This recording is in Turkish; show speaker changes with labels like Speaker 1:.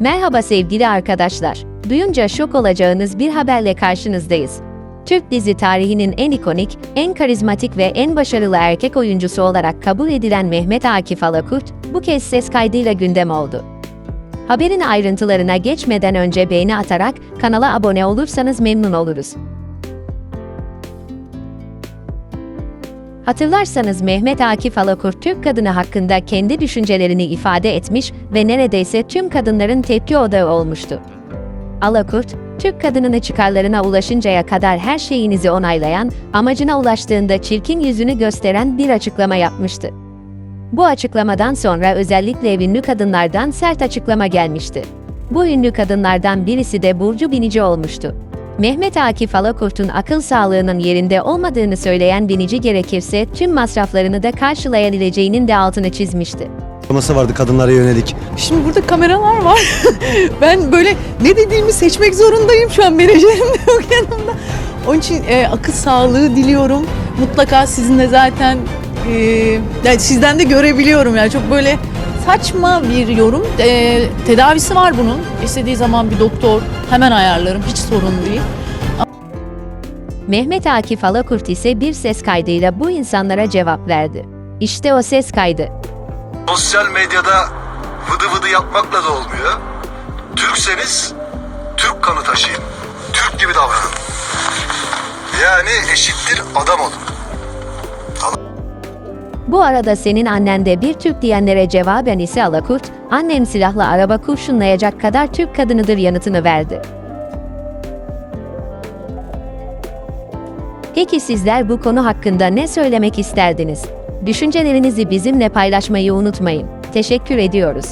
Speaker 1: Merhaba sevgili arkadaşlar. Duyunca şok olacağınız bir haberle karşınızdayız. Türk dizi tarihinin en ikonik, en karizmatik ve en başarılı erkek oyuncusu olarak kabul edilen Mehmet Akif Alakurt, bu kez ses kaydıyla gündem oldu. Haberin ayrıntılarına geçmeden önce beğeni atarak kanala abone olursanız memnun oluruz. Hatırlarsanız Mehmet Akif Alakurt Türk kadını hakkında kendi düşüncelerini ifade etmiş ve neredeyse tüm kadınların tepki odağı olmuştu. Alakurt, Türk kadınını çıkarlarına ulaşıncaya kadar her şeyinizi onaylayan, amacına ulaştığında çirkin yüzünü gösteren bir açıklama yapmıştı. Bu açıklamadan sonra özellikle ünlü kadınlardan sert açıklama gelmişti. Bu ünlü kadınlardan birisi de Burcu Binici olmuştu. Mehmet Akif Alakurt'un akıl sağlığının yerinde olmadığını söyleyen Binici gerekirse tüm masraflarını da karşılayabileceğinin de altını çizmişti.
Speaker 2: Açıklaması vardı kadınlara yönelik.
Speaker 3: Şimdi burada kameralar var. ben böyle ne dediğimi seçmek zorundayım şu an menajerim de yok yanımda. Onun için e, akıl sağlığı diliyorum. Mutlaka sizin de zaten e, yani sizden de görebiliyorum yani çok böyle saçma bir yorum. E, tedavisi var bunun. İstediği zaman bir doktor hemen ayarlarım. Hiç sorun değil.
Speaker 1: Mehmet Akif Alakurt ise bir ses kaydıyla bu insanlara cevap verdi. İşte o ses kaydı.
Speaker 4: Sosyal medyada vıdı vıdı yapmakla da olmuyor. Türkseniz Türk kanı taşıyın. Türk gibi davranın. Yani eşittir adam olun.
Speaker 1: Bu arada senin annen de bir Türk diyenlere cevaben ise Alakurt, annem silahla araba kurşunlayacak kadar Türk kadınıdır yanıtını verdi. Peki sizler bu konu hakkında ne söylemek isterdiniz? Düşüncelerinizi bizimle paylaşmayı unutmayın. Teşekkür ediyoruz.